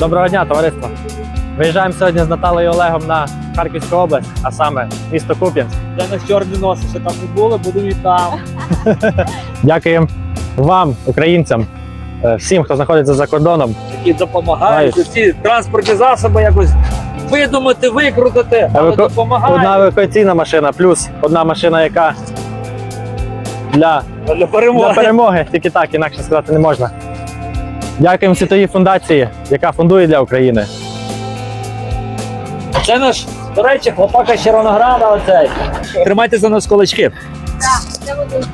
Доброго дня, товариство. Виїжджаємо сьогодні з Наталею Олегом на Харківську область, а саме місто Куп'янськ. Я на чорні носи, що там не були, буду і там. Дякуємо вам, українцям, е, всім, хто знаходиться за кордоном. Які допомагають ці транспортні засоби якось видумати, викрутити, але Еваку- допомагають Одна евакуаційна машина, плюс одна машина, яка для, для для перемоги. перемоги, тільки так, інакше сказати не можна. Дякуємо Світовій фундації, яка фундує для України. Це наш, до речі, хлопака з Червонограда оцей. Тримайте за нас кулачки. Це один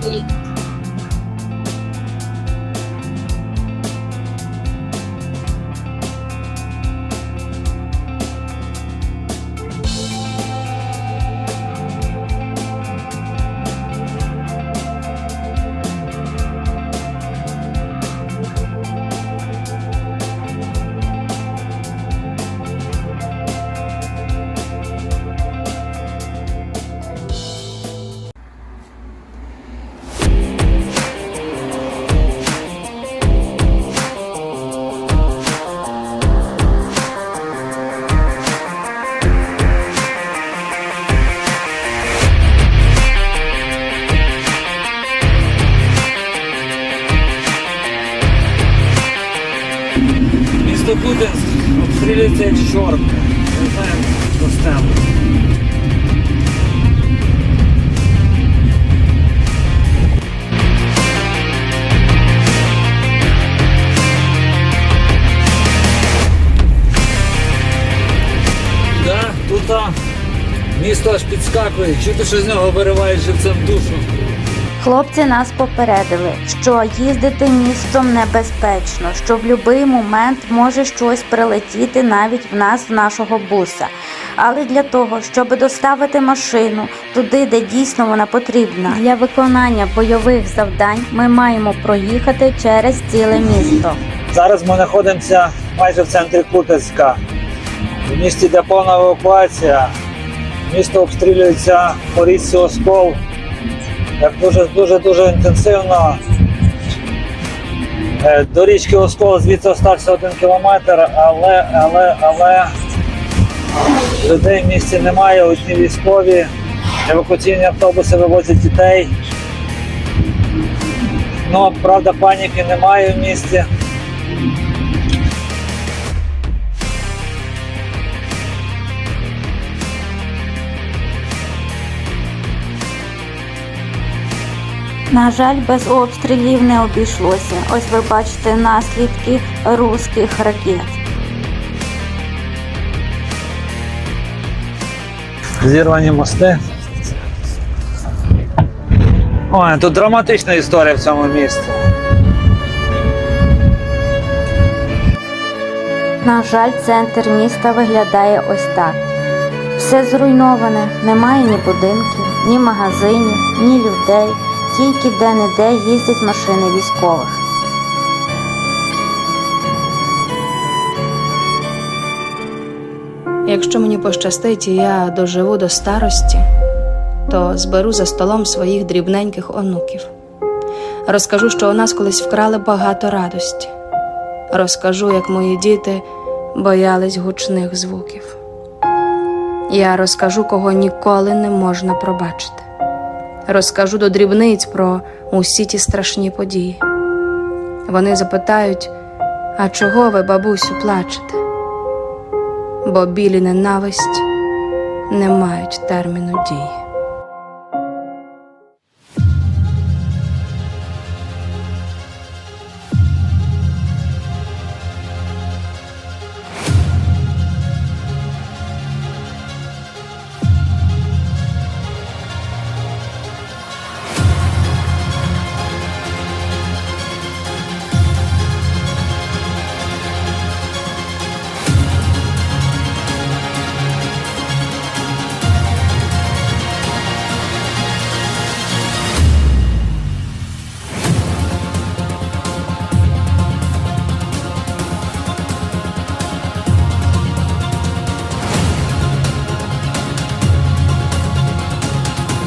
Місто Кутинськ обстрілюється як чорт. Не знаємо, що. Да, тут місто аж підскакує, чути, що з нього виривають живцем душу. Хлопці нас попередили, що їздити містом небезпечно, що в будь-який момент може щось прилетіти навіть в нас, в нашого буса. Але для того, щоб доставити машину туди, де дійсно вона потрібна, для виконання бойових завдань ми маємо проїхати через ціле місто. Зараз ми знаходимося майже в центрі Кутицька. В місті де повна евакуація. Місто обстрілюється по річці Оскол. Як дуже дуже дуже інтенсивно. Е, До річки Оскол звідси остався один кілометр, але, але, але людей в місті немає, одні військові, евакуаційні автобуси вивозять дітей. Ну, правда, паніки немає в місті. На жаль, без обстрілів не обійшлося. Ось ви бачите наслідки руських ракет. Зірвані мости. Ой, тут драматична історія в цьому місті. На жаль, центр міста виглядає ось так. Все зруйноване, немає ні будинків, ні магазинів, ні людей, тільки де-не-де їздять машини військових. Якщо мені пощастить і я доживу до старості, то зберу за столом своїх дрібненьких онуків. Розкажу, що у нас колись вкрали багато радості. Розкажу, як мої діти боялись гучних звуків. Я розкажу, кого ніколи не можна пробачити. Розкажу до дрібниць про усі ті страшні події. Вони запитають: а чого ви, бабусю, плачете? бо білі ненависть не мають терміну дії.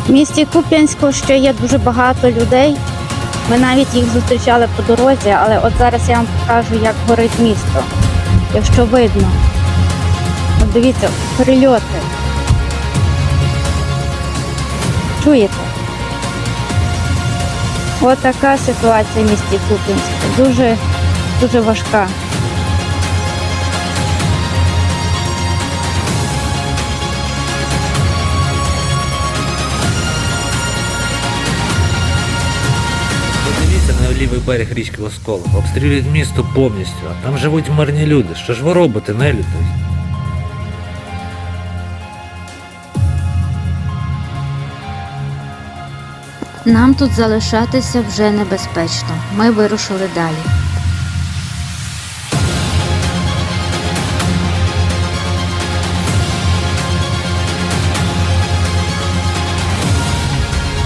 В місті Куп'янську ще є дуже багато людей, Ми навіть їх зустрічали по дорозі, але от зараз я вам покажу, як горить місто. Якщо видно, от дивіться, прильоти. Чуєте? От така ситуація в місті Куп'янську. Дуже, дуже важка. Лівий берег річки Лоскола. Обстрілюють місто повністю, а там живуть мирні люди. Що ж ви робите, нелюди? Нам тут залишатися вже небезпечно. Ми вирушили далі.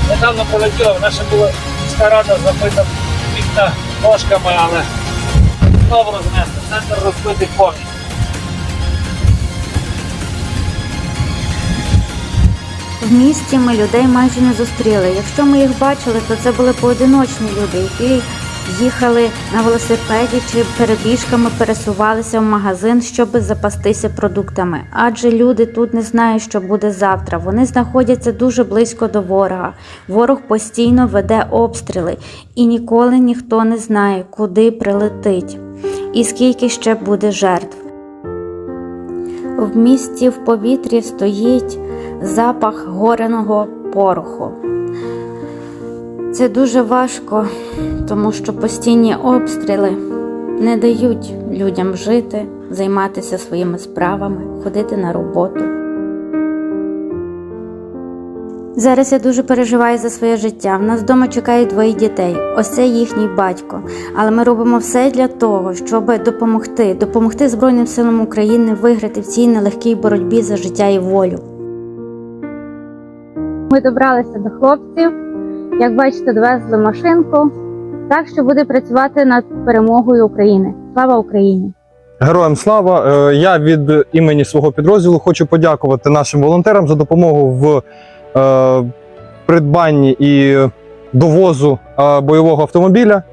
Недавно прилетіло, наша була міська рада вікна ножками, але знову рознесли. Центр розбитий повністю. В місті ми людей майже не зустріли. Якщо ми їх бачили, то це були поодиночні люди, які їхали на велосипеді чи перебіжками пересувалися в магазин, щоб запастися продуктами. Адже люди тут не знають, що буде завтра. Вони знаходяться дуже близько до ворога. Ворог постійно веде обстріли, і ніколи ніхто не знає, куди прилетить і скільки ще буде жертв. В місті в повітрі стоїть запах гореного пороху. Це дуже важко, тому що постійні обстріли не дають людям жити, займатися своїми справами, ходити на роботу. Зараз я дуже переживаю за своє життя. В нас вдома чекають двоє дітей. Ось це їхній батько. Але ми робимо все для того, щоб допомогти, допомогти Збройним силам України виграти в цій нелегкій боротьбі за життя і волю. Ми добралися до хлопців. Як бачите, довезли машинку. Так що буде працювати над перемогою України. Слава Україні! Героям слава! Е, Я від імені свого підрозділу хочу подякувати нашим волонтерам за допомогу в е, придбанні і довозу е, бойового автомобіля.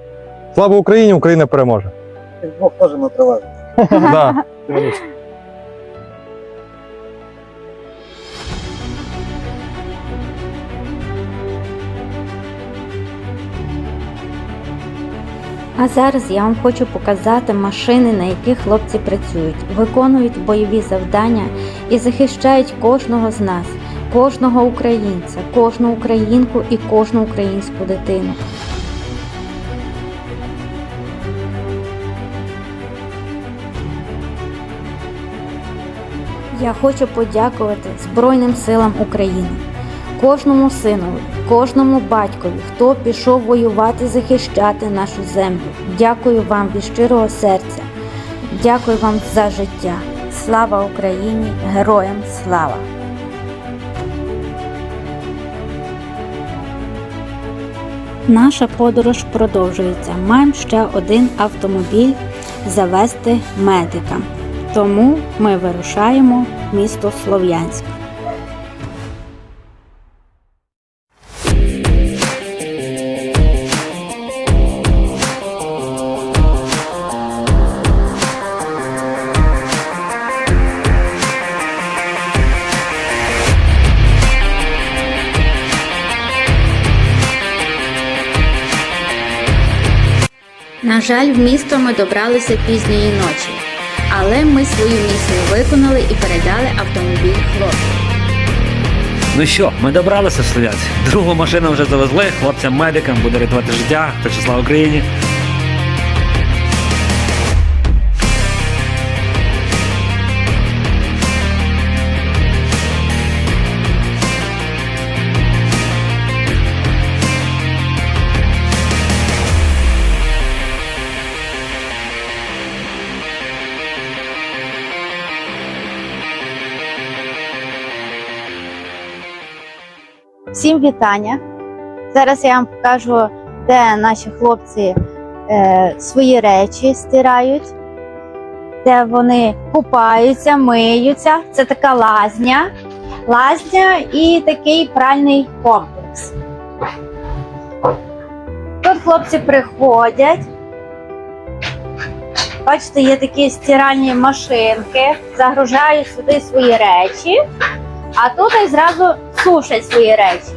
Слава Україні! Україна переможе! Двох теж ми привезли. А зараз я вам хочу показати машини, на яких хлопці працюють, виконують бойові завдання і захищають кожного з нас, кожного українця, кожну українку і кожну українську дитину. Я хочу подякувати Збройним силам України, кожному синові, кожному батькові, хто пішов воювати, захищати нашу землю. Дякую вам від щирого серця. Дякую вам за життя. Слава Україні! Героям слава! Наша подорож продовжується. Маємо ще один автомобіль завести медикам. Тому ми вирушаємо місто Слов'янськ. Жаль, в місто ми добралися пізньої ночі, але ми свою місію виконали і передали автомобіль хлопцям. Ну що, ми добралися в Слов'янськ. Другу машину вже завезли, хлопцям-медикам буде рятувати життя. Так що Україні. Всім вітання! Зараз я вам покажу, де наші хлопці е, свої речі стирають, де вони купаються, миються. Це така лазня, лазня і такий пральний комплекс. Тут хлопці приходять. Бачите, є такі стиральні машинки, загружають сюди свої речі, а тут і зразу сушать свої речі.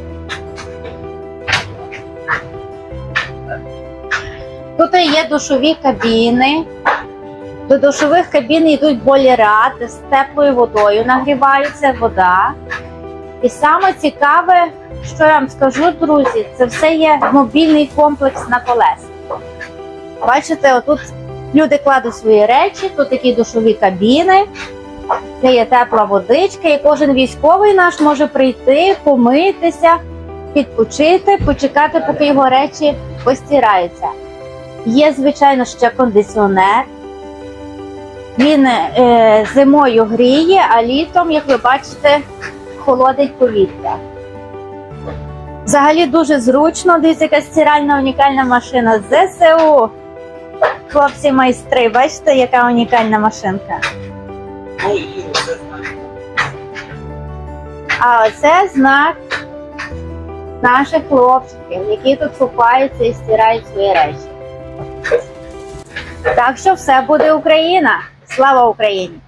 Тут є душові кабіни. До душових кабін йдуть бойлера, де з теплою водою нагрівається вода. І саме цікаве, що я вам скажу, друзі, це все є мобільний комплекс на колесах. Бачите, отут люди кладуть свої речі, тут такі душові кабіни, де є тепла водичка, і кожен військовий наш може прийти, помитися, відпочити, почекати, поки його речі постираються. Є, звичайно, ще кондиціонер. Він е, зимою гріє, а літом, як ви бачите, холодить повітря. Взагалі дуже зручно. Дивіться, яка стиральна унікальна машина ЗСУ. Хлопці майстри, бачите, яка унікальна машинка. А це знак наших хлопчиків, які тут купаються і стирають свої речі. Так що все буде Україна. Слава Україні!